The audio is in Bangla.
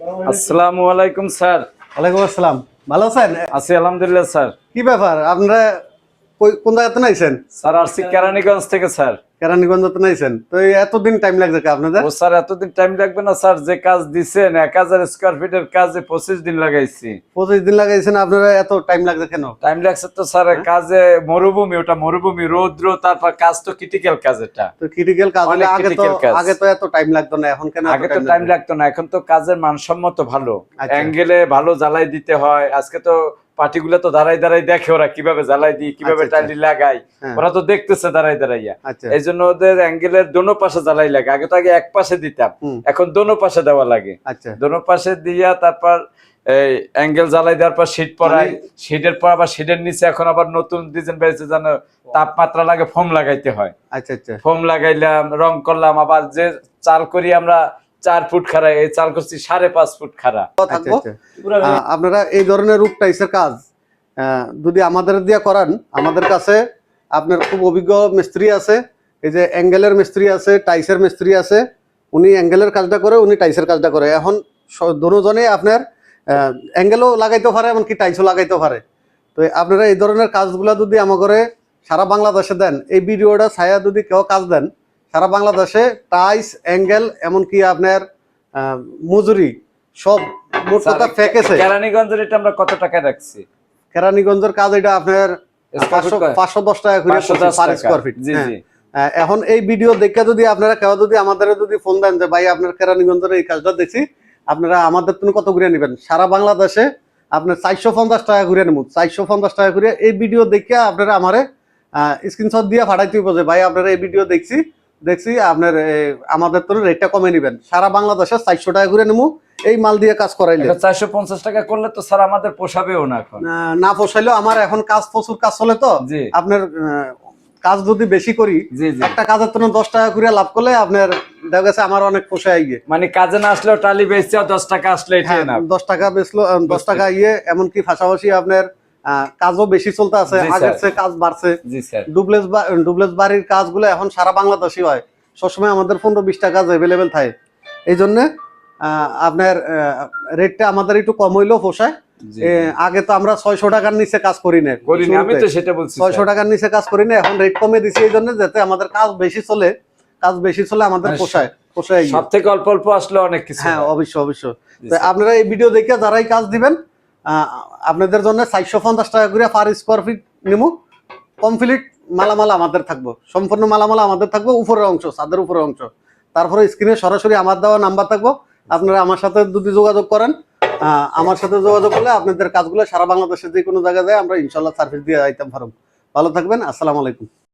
আসসালামু আলাইকুম স্যার। ওয়ালাইকুম আসসালাম। ভালো আছেন? আছি আলহামদুলিল্লাহ স্যার। কি ব্যাপার? আপনারা কোন জায়গাতে নাইছেন স্যার আসছি কেরানীগঞ্জ থেকে স্যার। কেরানীগঞ্জতে নাইছেন তো এতদিন টাইম লাগছে কি আপনাদের? ও স্যার এতদিন টাইম লাগবে না স্যার যে কাজ দিছেন এক হাজার স্কোয়ার ফিটের কাজে পঁচিশ দিন লাগাইছি। পঁচিশ দিন লাগাইছেন আপনারা এত টাইম কেন? টাইম লাগছে তো স্যার কাজে মরুভূমি ওটা মরুভূমি রৌদ্র তারপর কাজ তো ক্রিটিক্যাল কাজ এটা। তো ক্রিটিক্যাল কাজ হলে আগে তো আগে তো এত টাইম লাগতো না এখন কেন আগে তো টাইম লাগতো না এখন তো কাজের মানসম্মত ভালো। আচ্ছা। অ্যাঙ্গেলে ভালো জ্বালাই দিতে হয় আজকে তো পার্টিগুলো তো দাঁড়াই দাঁড়াই দেখে ওরা কীভাবে জ্বালাই দিই কীভাবে আচ্ছা, আচ্ছা। টাইলি লাগাই হ্যাঁ। ওরা তো দেখতেছে দাঁড়াই দাঁড়াইয়া। আচ্ছা। এই জন্য ওদের অ্যাঙ্গেলের দোনো পাশে জ্বালাই লাগে। আগে তো আগে এক পাশে দিতাম এখন দোনো পাশে দেওয়া লাগে। দোনো পাশে দিয়া তারপর এই অ্যাঙ্গেল জ্বালাই দেওয়ার পর শীট পরাই মানে- শীটের পর আবার শীটের নিচে এখন আবার নতুন ডিজাইন বেরিয়েছে জানো তাপমাত্রা লাগে ফোম লাগাইতে হয়। আচ্ছা আচ্ছা। ফোম লাগাইলাম রং করলাম আবার যে চাল করি আমরা চার ফুট খাড়া এই চাল করছি সাড়ে পাঁচ ফুট খাড়া। আচ্ছা আচ্ছা। আপনারা এই ধরনের রূপ টাইসের কাজ আহ, যদি আমাদের দিয়ে করান আমাদের কাছে আপনার খুব অভিজ্ঞ মিস্ত্রি আছে এই যে অ্যাঙ্গেলের মিস্ত্রি আছে টাইসের মিস্ত্রি আছে উনি অ্যাঙ্গেলের কাজটা করে উনি টাইসের কাজটা করে। এখন দুজনেই আপনার অ্যাঙ্গেলও লাগাইতে পারে এমনকি টাইসও লাগাইতে পারে। তো আপনারা এই ধরনের কাজগুলো যদি আমাকে সারা বাংলাদেশে দেন এই ভিডিওটা ছায়া যদি কেউ কাজ দেন সারা বাংলাদেশে টাইস অ্যাঙ্গেল এমনকি আপনার মজুরি সব মোট কথা প্যাকেজে কেরানীগঞ্জের এটা আমরা কত টাকায় রাখছি? কেরানীগঞ্জের কাজ এটা আপনার পাঁচশো দশ টাকা করে পার স্কোয়ার ফিট এখন এই ভিডিও দেখে যদি আপনারা কেউ যদি আমাদের যদি ফোন দেন যে ভাই আপনার কেরানীগঞ্জের এই কাজটা দেখছি আপনারা আমাদের তুমি কত ঘুরে নেবেন? সারা বাংলাদেশে আপনার চারশো পঞ্চাশ টাকা ঘুরে নেব। চারশো পঞ্চাশ টাকা ঘুরে এই ভিডিও দেখে আপনারা আমারে স্ক্রিনশট দিয়ে ফাটাইতে হইব যে ভাই আপনারা এই ভিডিও দেখছি দেখছি আপনার আমাদের তো রেটটা কমে নেবেন। সারা বাংলাদেশে চারশো টাকা ঘুরে নেব এই মাল দিয়ে কাজ করাইলে। চারশো পঞ্চাশ টাকা করলে তো স্যার আমাদের পোষাবেও না এখন। না পোষাইলেও আমার এখন কাজ প্রচুর কাজ চলে তো। আপনার কাজ যদি বেশি করি একটা কাজের জন্য দশ টাকা করে লাভ করলে আপনার দেখা গেছে আমার অনেক পোষায় গিয়ে। মানে কাজে না আসলেও টালি বেচছে দশ টাকা আসলে হ্যাঁ না দশ টাকা বেচলো দশ টাকা ইয়ে এমনকি পাশাপাশি আপনার কাজও বেশি চলতে আছে আগের চেয়ে কাজ বাড়ছে। স্যার। ডুপ্লেস ডুপ্লেস বাড়ির কাজগুলো এখন সারা বাংলাদেশই হয়। সবসময় আমাদের পনেরো বিশ টাকা অ্যাভেলেবেল থাকে। এই জন্য আপনার রেটটা আমাদের একটু কম হইলেও পোষায়। আগে তো আমরা ছয়শো টাকার নিচে কাজ করি না আমি তো সেটা বলছি ছয়শো টাকার নিচে কাজ করি না এখন রেট কমে দিছি এই জন্য যাতে আমাদের কাজ বেশি চলে কাজ বেশি চলে আমাদের মানে পোষায় পোষায় সব থেকে অল্প অল্প আসলে অনেক কিছু হ্যাঁ। অবশ্যই অবশ্যই। আপনারা এই ভিডিও দেখে যারাই কাজ দিবেন আপনাদের জন্য চারশো পঞ্চাশ টাকা করে পার স্কোয়ার ফিট নিমু। কমপ্লিট মালামাল আমাদের থাকব। সম্পূর্ণ মালামাল আমাদের থাকব, উপরের অংশ, ছাদের উপরের অংশ। তারপরে স্ক্রিনে সরাসরি আমার দেওয়া নাম্বার থাকব। আপনারা আমার সাথে যদি যোগাযোগ করেন। আমার সাথে যোগাযোগ করলে আপনাদের কাজগুলো সারা বাংলাদেশের যে কোনো জায়গায় যায়, আমরা ইনশাল্লাহ সার্ভিস দিয়ে যাইতাম পারব ভালো থাকবেন, আসসালামু আলাইকুম।